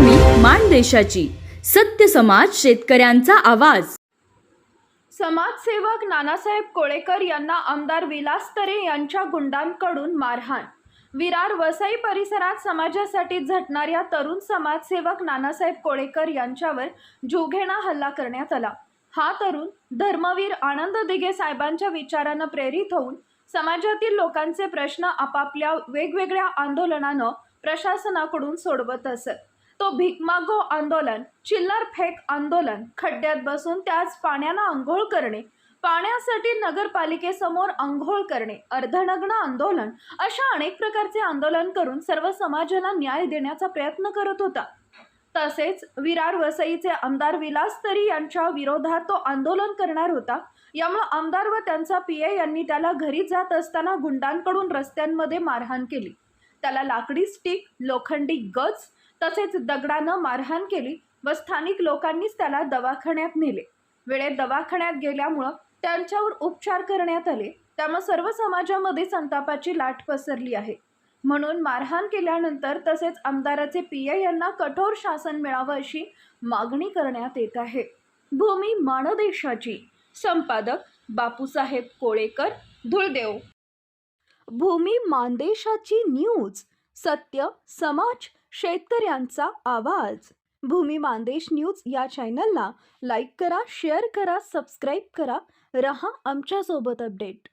माणदेशाची सत्य समाज शेतकऱ्यांचा आवाज. समाजसेवक नानासाहेब कोळेकर यांना आमदार विलास तरे यांच्या गुंडांकडून मारहाण. विरार वसई परिसरात समाजासाठी झटणाऱ्या तरुण समाजसेवक नानासाहेब कोळेकर यांच्यावर जोघेणा हल्ला करण्यात आला. हा तरुण धर्मवीर आनंद दिघे साहेबांच्या विचारानं प्रेरित होऊन समाजातील लोकांचे प्रश्न आपापल्या वेगवेगळ्या आंदोलनानं प्रशासनाकडून सोडवत असत. तो भिकमागो आंदोलन चिल्लर फेक आंदोलन खड्ड्यात बसून त्याच पाण्यानं आंघोळ करणे पाण्यासाठी नगरपालिकेसमोर आंघोळ करणे अर्धनग्न आंदोलन अशा अनेक प्रकारचे आंदोलन करून सर्व समाजाला न्याय देण्याचा प्रयत्न करत होता. तसेच विरार वसईचे आमदार विलास तरी यांच्या विरोधात तो आंदोलन करणार होता. यामुळे आमदार व त्यांचा पीए यांनी त्याला घरी जात असताना गुंडांकडून रस्त्यांमध्ये मारहाण केली. त्याला लाकडी स्टिक लोखंडी गज तसेच दगडानं मारहाण केली व स्थानिक लोकांनीच त्याला दवाखान्यात नेले. वेळेत दवाखान्यात गेल्यामुळं त्यांच्यावर उपचार करण्यात आले. त्यामुळे सर्व समाजामध्ये संतापाची लाट पसरली आहे. म्हणून मारहाण केल्यानंतर तसेच आमदाराचे पीए यांना कठोर शासन मिळावं अशी मागणी करण्यात येत आहे. भूमी मानदेशाची. संपादक बापूसाहेब कोळेकर धुळदेव. भूमी मानदेशाची न्यूज. सत्य समाज शेतकऱ्यांचा आवाज. भूमी मानदेश न्यूज या चॅनलला लाईक करा शेअर करा सबस्क्राईब करा. रहा आमच्यासोबत अपडेट.